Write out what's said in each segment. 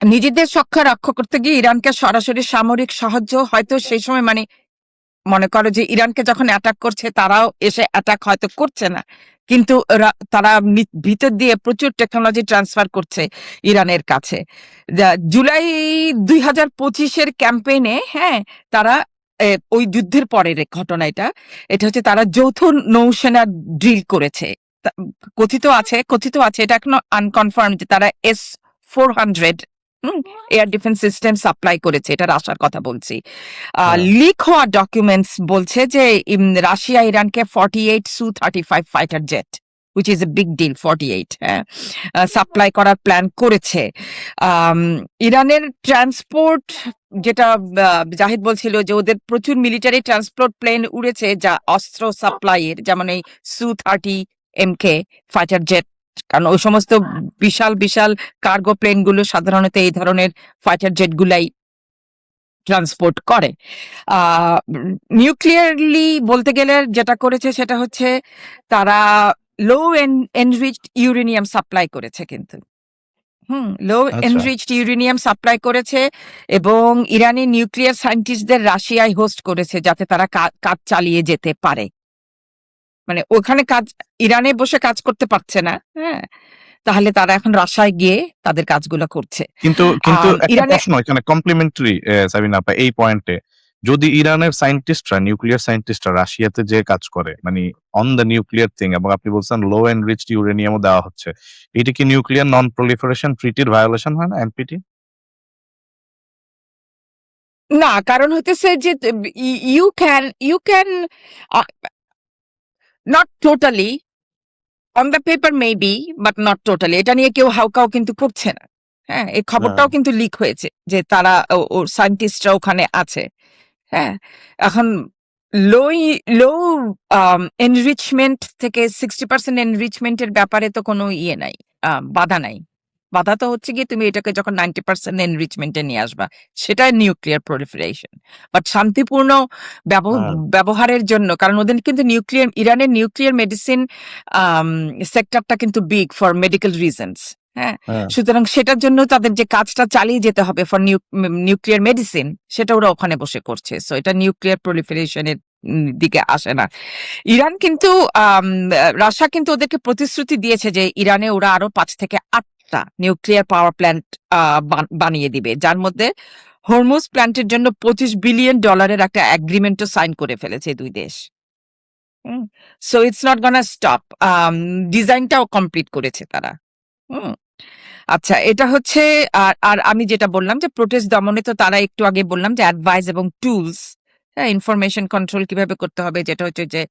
নিজেদের সক্ষা রক্ষা করতে গিয়ে ইরানকে সরাসরি সামরিক সাহায্য হয়তো সেই সময় মানে মনে করো যে ইরানকে যখন অ্যাটাক করছে, তারাও এসে অ্যাটাক হয়তো করছে না। কিন্তু তারা ভিতর দিয়ে প্রচুর টেকনোলজি ট্রান্সফার করছে ইরানের কাছে। জুলাই দুই হাজার পঁচিশের ক্যাম্পেইনে হ্যাঁ তারা ওই যুদ্ধের পরের ঘটনা এটা। এটা হচ্ছে তারা যৌথ নৌসেনা ড্রিল করেছে। কথিত আছে কথিত আছে, এটা এখনও আনকনফার্ম যে তারা S four hundred air defence system supply করেছে এটার আসার কথা বলছি হ্যাঁ। লিক হওয়া ডকুমেন্টস বলছে যে ইম, রাশিয়া ইরানকে forty eight Su thirty five fighter jet which is a big deal forty eight হ্যাঁ সাপ্লাই করার প্ল্যান করেছে ইরানের ট্রান্সপোর্ট যেটা জাহিদ বলছিল যে ওদের প্রচুর মিলিটারি ট্রান্সপোর্ট প্লেন উড়েছে যা অস্ত্র সাপ্লাইয়ের যেমন এই Su thirty M K fighter jet কারণ ওই সমস্ত বিশাল বিশাল কার্গো প্লেনগুলো সাধারণত এই ধরনের ফাইটার জেট গুলাই ট্রান্সপোর্ট করে। নিউক্লিয়ারলি বলতে গেলে যেটা করেছে সেটা হচ্ছে তারা লো এনরিচড ইউরেনিয়াম সাপ্লাই করেছে কিন্তু। হুম লো। এনরিচড ইউরেনিয়াম সাপ্লাই করেছে এবং ইরানি নিউক্লিয়ার সায়েন্টিস্টদের রাশিয়ায় হোস্ট করেছে যাতে তারা কাজ চালিয়ে যেতে পারে। মানে ওখানে কাজ ইরানে বসে কাজ করতে পারছে না হ্যাঁ? তাহলে তারা এখন রাশায় গিয়ে তাদের কাজগুলো করছে। কিন্তু কিন্তু একটা প্রশ্ন এখানে কমপ্লিমেন্টারি সাবিনা আপা এই পয়েন্টে যদি ইরানের সায়েন্টিস্টরা নিউক্লিয়ার সায়েন্টিস্টরা রাশিয়াতে যে কাজ করে মানে অন দ্য নিউক্লিয়ার থিং এবং আপনি বলছেন লো এন্ড রিচ ইউরেনিয়ামও দেওয়া হচ্ছে এটা কি নিউক্লিয়ার নন প্রলিফারেশন ট্রিটির ভায়োলেশন হয় না এমপিটি না কারণ হতেছে যে you can you can not totally on the paper may be but not totally এটা নিয়ে কেউ হাউকাও কিন্তু করছে না। হ্যাঁ এই খবরটাও কিন্তু লিক হয়েছে যে তারা ও- সায়েন্টিস্টরা ওখানে আছে। হ্যাঁ এখন লো লো এনরিচমেন্ট থেকে সিক্সটি পার্সেন্ট এনরিচমেন্টের ব্যাপারে তো কোনো ইয়ে নাই আহ, বাধা নাই। বাধা তো হচ্ছে গিয়ে তুমি এটাকে যখন নাইনটি পার্সেন্ট এনরিচমেন্টে নিয়ে আসবা সেটা নিউক্লিয়ার প্রলিফারেশন বাট শান্তিপূর্ণ হ্যাঁ। ব্যবহারের জন্য কারণ ওদের কিন্তু নিউক্লিয়ার ইরানের নিউক্লিয়ার মেডিসিন সেক্টরটা কিন্তু বিগ ফর মেডিকেল রিজনস হ্যাঁ। সুতরাং সেটার জন্য তাদের যে কাজটা চালিয়ে যেতে হবে ফর নিউক্লিয়ার মেডিসিন সেটা ওরা ওখানে বসে করছে সো এটা নিউক্লিয়ার প্রলিফারেশনের দিকে আসে না ইরান কিন্তু রাশিয়া কিন্তু ওদেরকে প্রতিশ্রুতি দিয়েছে যে ইরানে ওরা আরও পাঁচ থেকে আটটা নিউক্লিয়ার পাওয়ার প্ল্যান্ট বানিয়ে দিবে। যার মধ্যে হরমুজ প্ল্যান্টের জন্য পঁচিশ বিলিয়ন ডলারের একটা অ্যাগ্রিমেন্টও সাইন করে ফেলেছে দুই দেশ। So it's not gonna stop ডিজাইনটাও কমপ্লিট করেছে তারা। আচ্ছা এটা হচ্ছে, আর আর আমি যেটা বললাম যে প্রোটেস্ট দমনে তো তারা একটু আগে বললাম যে অ্যাডভাইস এবং টুলস হ্যাঁ ইনফরমেশন কন্ট্রোল কীভাবে করতে হবে, যেটা হচ্ছে যে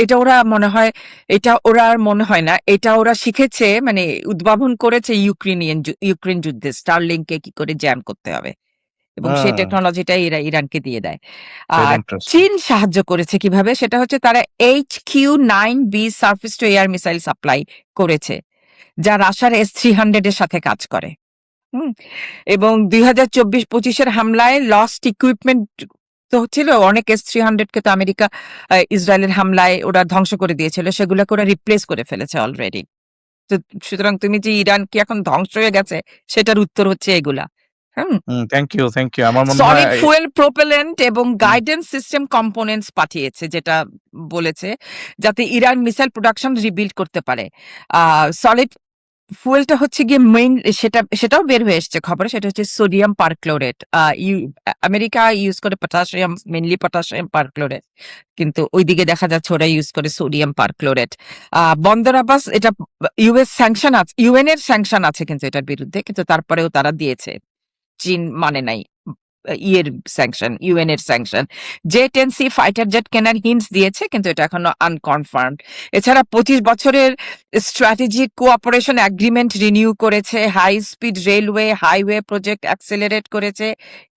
এটা ওরা মনে হয় এটা ওরা আর মনে হয় না এটা ওরা শিখেছে মানে উদ্ভাবন করেছে ইউক্রেনিয়ান ইউক্রেন যুদ্ধে স্টারলিংকে কি করে জ্যাম করতে হবে। এবং সেই হ্যাঁ। টেকনোলজিটাই এরা ইরানকে দিয়ে দেয়। আর চীন সাহায্য করেছে কীভাবে? সেটা হচ্ছে তারা H Q nine B surface to air missile supply করেছে যা রাশার এস থ্রি হান্ড্রেড এর সাথে কাজ করে। হুম এবং দুই হাজার চব্বিশ পঁচিশের হামলায় লস্ট ইকুইপমেন্ট তো ছিল অনেক এস থ্রি হান্ড্রেড কে তো আমেরিকা ইসরায়েলের হামলায় ওরা ধ্বংস করে দিয়েছিল সেগুলোকে ওরা রিপ্লেস করে ফেলেছে অলরেডি তো সুতরাং তুমি যে ইরান কি এখন ধ্বংস হয়ে গেছে সেটার উত্তর হচ্ছে এগুলা। থ্যাংক ইউ থ্যাংক ইউ আমার মনে হয় ফুয়েল প্রোপেলেন্ট এবং গাইডেন্স সিস্টেম কম্পোনেন্টস পাঠিয়েছে যেটা বলেছে যাতে ইরান মিসাইল প্রোডাকশন রিবিল্ড করতে পারে। সলিড ফুয়েলটা হচ্ছে গিয়ে মেইন সেটা, সেটাও বের হয়ে এসছে খবরে, সেটা হচ্ছে সোডিয়াম পারক্লোরেট আমেরিকা ইউজ করে পটাশিয়াম মেনলি পটাশিয়াম পারক্লোরেট কিন্তু ওইদিকে দেখা যাচ্ছে ওরা ইউজ করে সোডিয়াম পারক্লোরেট বন্দর আবাস, এটা ইউএস স্যাংশন আছে ইউএন এর স্যাংশন আছে কিন্তু এটার বিরুদ্ধে, কিন্তু তারপরেও তারা দিয়েছে। চীন মানে নাই। ইয়ের স্যাংশন ইউএন এর sanction J ten C fighter jet কেনার হিন্টস দিয়েছে কিন্তু এটা এখনও আনকনফার্ম এছাড়া পঁচিশ বছরের স্ট্র্যাটেজিক কোঅপারেশন অ্যাগ্রিমেন্ট রিনিউ করেছে high speed railway highway project accelerate করেছে।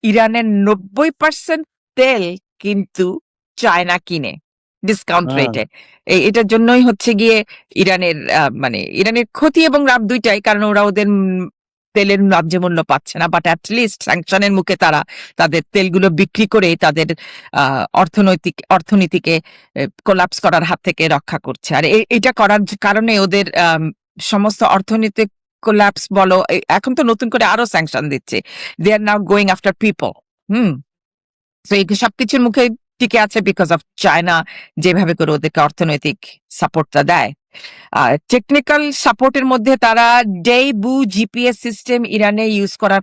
ইরানের নব্বই পার্সেন্ট তেল কিন্তু চায়না কিনে ডিসকাউন্ট হ্যাঁ। রেটে এটার জন্যই হচ্ছে গিয়ে ইরানের মানে ইরানের ক্ষতি এবং লাভ দুইটাই কারণ ওরা ওদের তেলের ন্যায্য মূল্য পাচ্ছে না বাট অ্যাটলিস্ট স্যাংশনের মুখে তারা তাদের তেলগুলো বিক্রি করে তাদের অর্থনৈতিক, অর্থনীতিকে কোলাপস করার হাত থেকে রক্ষা করছে। আর এটা করার কারণে ওদের সমস্ত অর্থনৈতিক কোলাপস বলো এখন তো নতুন করে আরও স্যাংশন দিচ্ছে। They are now going after people hmm? তো এই সবকিছুর মুখে টিকে আছে বিকজ অফ চায়না যেভাবে করে ওদেরকে অর্থনৈতিক সাপোর্টটা দেয়। টেকনিক্যাল সাপোর্টের মধ্যে তারা ডেইবু জিপিএস সিস্টেম ইরানে ইউজ করার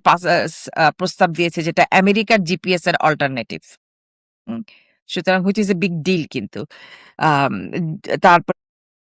প্রস্তাব দিয়েছে যেটা আমেরিকার জিপিএস এর অল্টারনেটিভ সুতরাং which is a big deal কিন্তু। তারপর